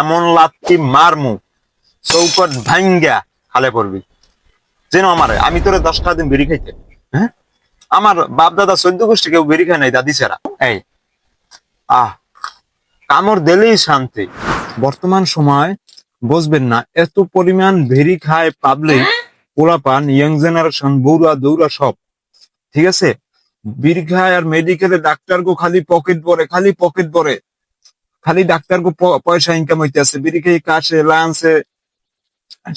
এমন লাত্তি মারমু, চৌকট ভাঙ্গা খালে পড়বি। যেন আমার, আমি তোরে দশটা দিন বেরি খাইতে হ্যাঁ? আমার বাপ দাদা চোদ্দ গোষ্ঠী কেউ বেরি খায় নাই, দাদি ছাড়া। এই, আহ কামড় দিলেই শান্তি। বর্তমান সময় বসবেন না, এত পরিমাণ ভেরি খায় পাবলিক পোলাপান ইয়াং জেনারেশন বৌরা দৌড়া সব। ঠিক আছে? বিড়ি খায় আর মেডিকেলে ডাক্তার গো খালি পকেট পরে খালি পকেট পরে খালি ডাক্তার পয়সা ইনকাম হইতেছে, বিড়ি খেয়ে কাশে লাঞ্চে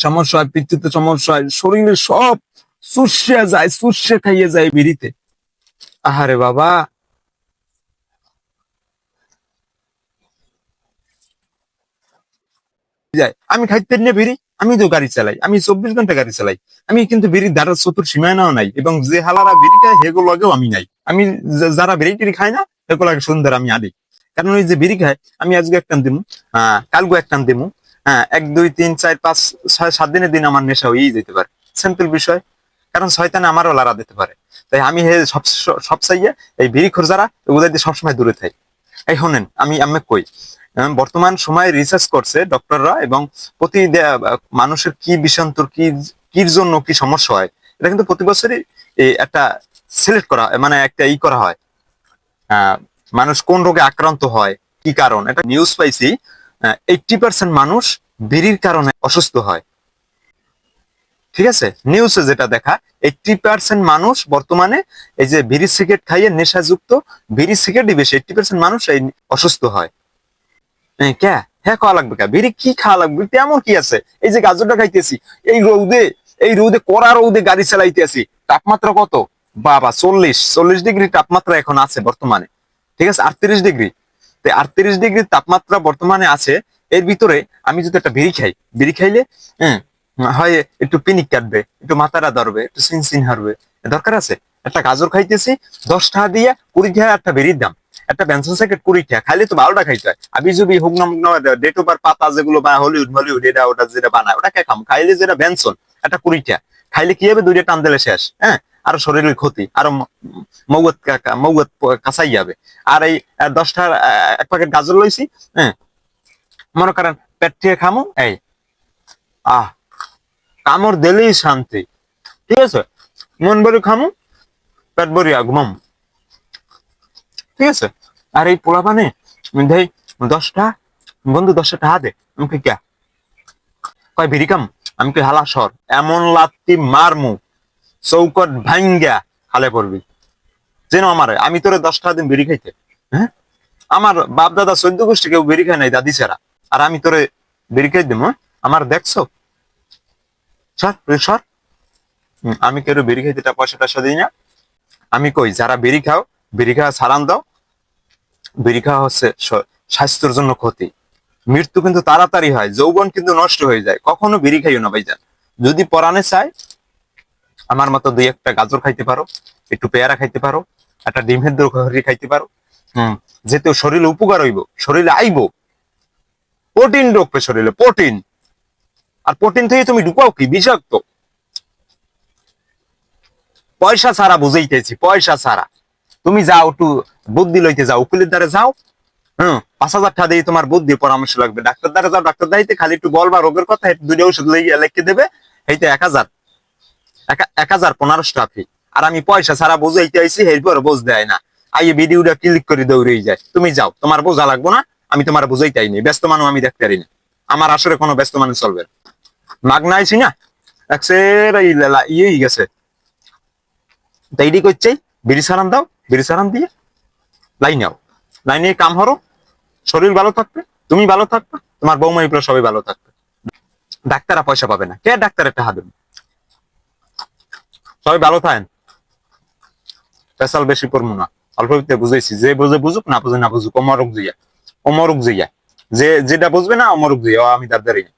সমস্যা হয়, পিত্তিতে সমস্যা হয়, শরীরে সব সুষে যায় সুষে খাইয়ে যায় বিড়িতে। আহারে বাবা। যায়, আমি খাইতে নিয়ে বিড়ি, আমি তো গাড়ি চালাই, আমি চব্বিশ ঘণ্টা গাড়ি চালাই, আমি কিন্তু বিড়ির দ্বারা চতুর সীমানাও নাই, এবং যে হালারা বিড়ি খায় সেগুলো লগেও আমি নাই। আমি যারা বিড়ি টিড়ি খাই না সেগুলো আগে সুন্দর আমি আদি। কারণ ওই যে বিড়ি খায় আমি আজকে একটা দিমু হ্যাঁ কালগু একটা দিমু হ্যাঁ এক দুই তিন চার পাঁচ ছয় সাত দিনের দিন আমার নেশা হয়েই যেতে পারে। সিম্পল বিষয় কারণ শয়তানে আমারও লারা দিতে পারে। তাই আমি হে সব সব চাইয়ে এই বিড়ি খোরজারা ওদের দিয়ে সবসময় দূরে থাই। এই শোনেন আমি আমি কই বর্তমান সময়ে রিসার্চ করছে ডক্টররা এবং প্রতি মানুষের কি বিষান্তর কি কির জন্য কি সমস্যা হয় এটা কিন্তু প্রতি বছরই একটা সিলেক্ট করা মানে একটা ই করা হয়। আহ, মানুষ কোন রোগে আক্রান্ত হয়, কি কারণ? এটা নিউজ পাইছি এইটটি পার্সেন্ট মানুষ বিড়ির কারণে অসুস্থ হয়। ঠিক আছে? নিউজে যেটা দেখা এইটটি পার্সেন্ট মানুষ বর্তমানে এই যে বিড়ি সিগারেট খাইয়ে নেশাযুক্ত, বিড়ি সিগারেটই বেশি এইটটি পার্সেন্ট মানুষ এই অসুস্থ হয়। হ্যাঁ কে হ্যাঁ খাওয়া লাগবে কে বিড়ি কি খাওয়া লাগবে? তেমন কি আছে? এই যে গাজরটা খাইতেছি, এই রৌদে এই রৌদে, কড়া রৌদে গাড়ি চালাইতেছি, তাপমাত্রা কত? বাবা, চল্লিশ চল্লিশ ডিগ্রি তাপমাত্রা এখন আছে বর্তমানে। ঠিক আছে? আটত্রিশ ডিগ্রি। তো আটত্রিশ ডিগ্রি তাপমাত্রা বর্তমানে আছে। এর ভিতরে আমি যদি একটা বিড়ি খাই, বিড়ি খাইলে হ্যাঁ হয় একটু পিনিক কাটবে, একটু মাথাটা ধরবে, একটু সিন সিন হারবে দরকার আছে? একটা গাজর খাইতেছি, দশ টাকা দিয়ে কুড়ি টাকা একটা বেরির দাম। একটা পেন্সিল স্যাকেট কুড়ি টাকা, খাইলে তো বারোটা খাইতে হয়। আবি জুবি হুক নাম ডেট পাতা যেগুলো বা হলিউড হলিউড এটা ওটা যেটা বানায় ওটা কে খাম। খাইলে যেটা বেনসন, একটা কুড়ি টাকা। খাইলে কি হবে? দুইটা টান দিলে শেষ হ্যাঁ? আরও শরীরের ক্ষতি আরও মৌগত মৌগত কাঁচাই যাবে। আর এই আহ, দশটা এক প্যাকেট গাজর লইছি হ্যাঁ। মনে করেন পেট থেকে খামো এই। আহ কামড় দিলেই শান্তি ঠিক আছে? মন ভরে খামু পেট ভরিয়া ঘুমাম ঠিক আছে? আর এই পোলা পানে দশটা বন্ধু দশটা টাকা দে আমি কি কয় বিরিকাম আমি কি হালা সর? এমন লাত্তি মারমু চৌকট ভাঙ্গা খালে পড়বি। যেন আমার, আমি তোরে দশটা দিন বেরি খাইতে। হ্যাঁ? আমার বাপ দাদা চোদ্দ গোষ্ঠী কেউ বেরি খায় নাই, দাদি ছাড়া। আর আমি তোরে বেরি খাই হ্যাঁ? আমার দেখছ? সর সর। আমি কেউ বেরি খাইতে পয়সা টয়সা দিই না। আমি কই, যারা বেরি খাও বেরি খাওয়া ছাড়ান দাও। বেরি খাওয়া হচ্ছে স্বাস্থ্যের জন্য ক্ষতি। মৃত্যু কিন্তু তাড়াতাড়ি হয়, যৌবন কিন্তু নষ্ট হয়ে যায়। কখনো বেরি খাইও না ভাইজান। যদি পরাণে চায় আমার মতো দুই একটা গাজর খাইতে পারো একটু পেয়ারা খাইতে পারো একটা ডিমের দরকারি খাইতে পারো। হম। যেহেতু শরীরে উপকার হইব শরীরে আইব। প্রোটিন ঢুকবে শরীরে প্রোটিন। আর প্রোটিন থেকে তুমি ঢুকাও কি? বিষাক্ত। পয়সা ছাড়া বুঝাইতেছি পয়সা ছাড়া। তুমি যাও একটু বুদ্ধি লইতে যাও উকিলের দ্বারা যাও। হম পাঁচ হাজার টাকা দিয়ে তোমার বুদ্ধি পরামর্শ লাগবে। ডাক্তার দ্বারা যাও ডাক্তার দাইতে খালি একটু বলবা রোগের কথা দুইটা ওষুধ লিখে দেবে এইটা এক হাজার। এক- হাজার পনেরোশো টাকা। আর আমি পয়সা ছাড়া বুঝাইতে আইছি এরপর বুঝ দেয় না। আইয়ে ভিডিওটা ক্লিক করে দৌড়েই যায়। তুমি যাও, তোমার বোঝা লাগবো না, আমি তোমার বুঝাইতে আইনি। ব্যস্ত মানুষ আমি দেখতে পারি না। আমার আসলে কোনো ব্যস্ত মানুষ চলবে। মাগনা আইছি না? ইয়েই গেছে। তাইডি বিড়ি সারান দাও, বিড়ি সারান দিয়ে লাইন নাও লাইনে কাম হরো, শরীর ভালো থাকবে, তুমি ভালো থাকবে, তোমার বৌমা সবাই ভালো থাকবে। ডাক্তাররা পয়সা পাবে না। কে ডাক্তার একটা হাত সবাই ভালো থাকেন। পেশাল বেশি করব না। অল্প বিদ্যা বুঝাইছি। যে বুঝে বুঝুক, না বুঝে না বুঝুক, অমরক দিয়া অমরক জুইয়া যে যেটা বুঝবে না, অমরক দিয়া আমি তার দাঁড়িয়ে